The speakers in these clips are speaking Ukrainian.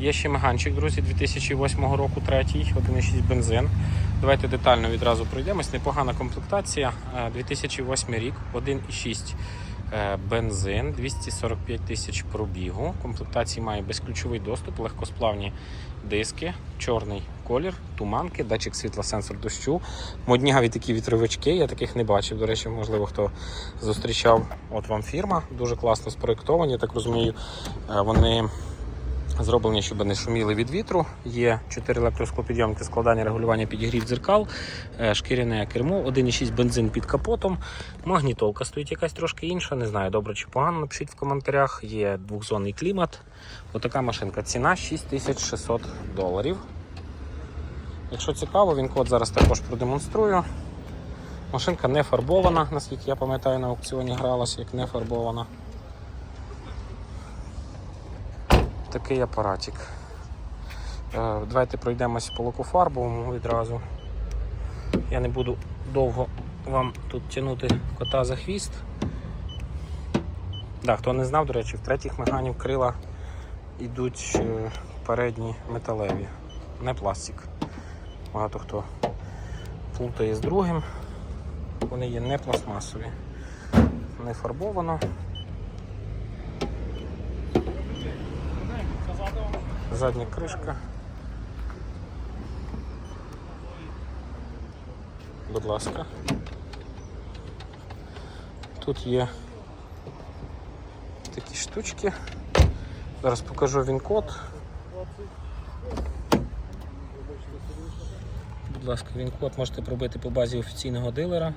Є ще меганчик, друзі, 2008 року, третій, 1,6 бензин. Давайте детально відразу пройдемось. Непогана комплектація. Е, 2008 рік, 1,6 е, бензин, 245 тисяч пробігу. Комплектації має безключовий доступ, легкосплавні диски, чорний колір, туманки, датчик світла, сенсор дощу. Модняві такі вітровички, я таких не бачив. До речі, можливо, хто зустрічав. От вам фірма, дуже класно спроєктовані. Я так розумію, е, вони зроблені, щоб не шуміли від вітру. Є 4 електросклопідйомки, складання регулювання підігрів дзеркал, е, шкіряне кермо, 1,6 бензин під капотом. Магнітолка стоїть якась трошки інша. Не знаю, добре чи погано. Напишіть в коментарях. Є двохзонний клімат. Отака машинка. Ціна 6600 доларів. Якщо цікаво, він код зараз також продемонструю. Машинка не фарбована, наскільки я пам'ятаю, на аукціоні гралася як не фарбована. Такий апаратик. Е, Давайте пройдемось по лакофарбовому відразу. Я не буду довго вам тут тягнути кота за хвіст. Да, хто не знав, до речі, в третіх меганів крила йдуть е, передні металеві, не пластик. Багато хто плутає з другим. Вони є не пластмасові. Не фарбовано. Задня кришка. Будь ласка. Тут є такі штучки. Зараз покажу він код. Будь ласка, він код можете пробити по базі офіційного дилера.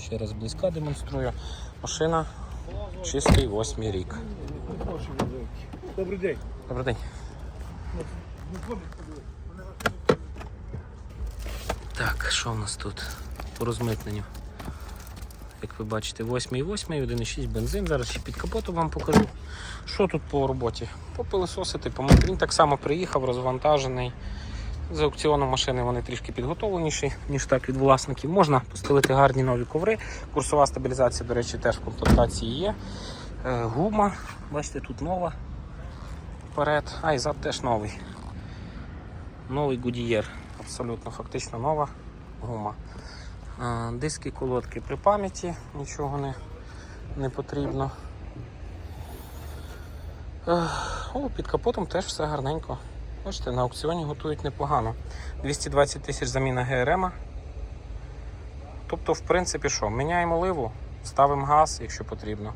Ще раз близька демонструю. Машина чистий восьмий рік. Добрий день. Добрий день. Так, що в нас тут по розмитненню? Як ви бачите, 8,8, 1,6 бензин. Зараз ще під капотом вам покажу. Що тут по роботі? Попилисосити, помити. Він так само приїхав, розвантажений. З аукціону машини вони трішки підготовленіші, ніж так від власників. Можна постелити гарні нові коври. Курсова стабілізація, до речі, теж в комплектації є. Е, Гума, бачите, тут нова вперед, а і зад теж новий. Новий Goodyear, абсолютно фактично нова гума. Диски, колодки при пам'яті, нічого не, не потрібно. О, під капотом теж все гарненько. Бачите, на аукціоні готують непогано. 220 тисяч заміна ГРМ. Тобто, в принципі, що, міняємо ливу, ставимо газ, якщо потрібно.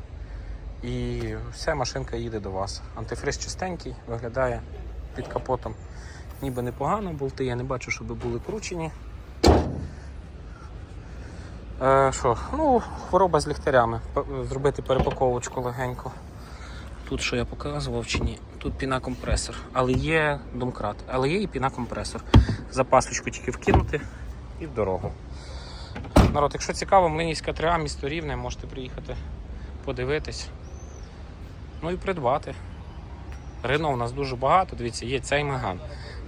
І вся машинка їде до вас. Антифриз чистенький, виглядає під капотом. Ніби непогано, болти я не бачу, щоб були кручені. Е, що? Ну, хвороба з ліхтарями. Зробити перепаковочку легенько. Тут що я показував чи ні? Тут пінакомпресор. Але є домкрат, але є і пінакомпресор. Запасочку тільки вкинути і в дорогу. Народ, якщо цікаво, Млинівська 3А, місто Рівне, можете приїхати подивитись. Ну і придбати. Рено у нас дуже багато. Дивіться, є цей меган,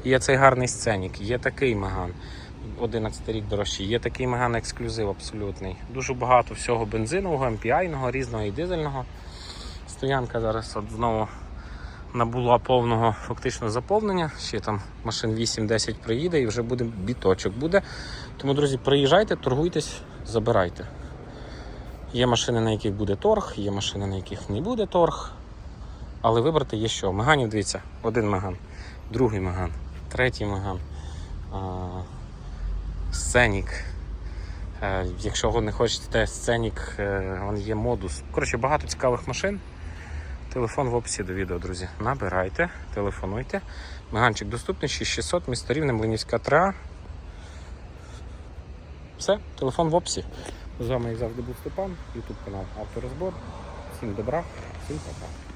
є цей гарний сценік, є такий меган. 11 рік дорожчий, є такий меган ексклюзив абсолютний. Дуже багато всього бензинового, MPI-ного, різного і дизельного. Стоянка зараз от знову набула повного фактично заповнення. Ще там машин 8-10 приїде і вже буде біточок буде. Тому, друзі, приїжджайте, торгуйтесь, забирайте. Є машини, на яких буде торг, є машини, на яких не буде торг. Але вибрати є що. Меганів, дивіться, один меган, другий меган, третій меган, сценік. Е, Якщо ви не хочете сценік, е, вон є модус. Коротше, багато цікавих машин. Телефон в описі до відео, друзі. Набирайте, телефонуйте. Меганчик доступний 6600, місто Рівне, Млинівська 3. Все, телефон в описі. З вами, як завжди, був Степан, YouTube канал Авторозбор. Всім добра, всім пока.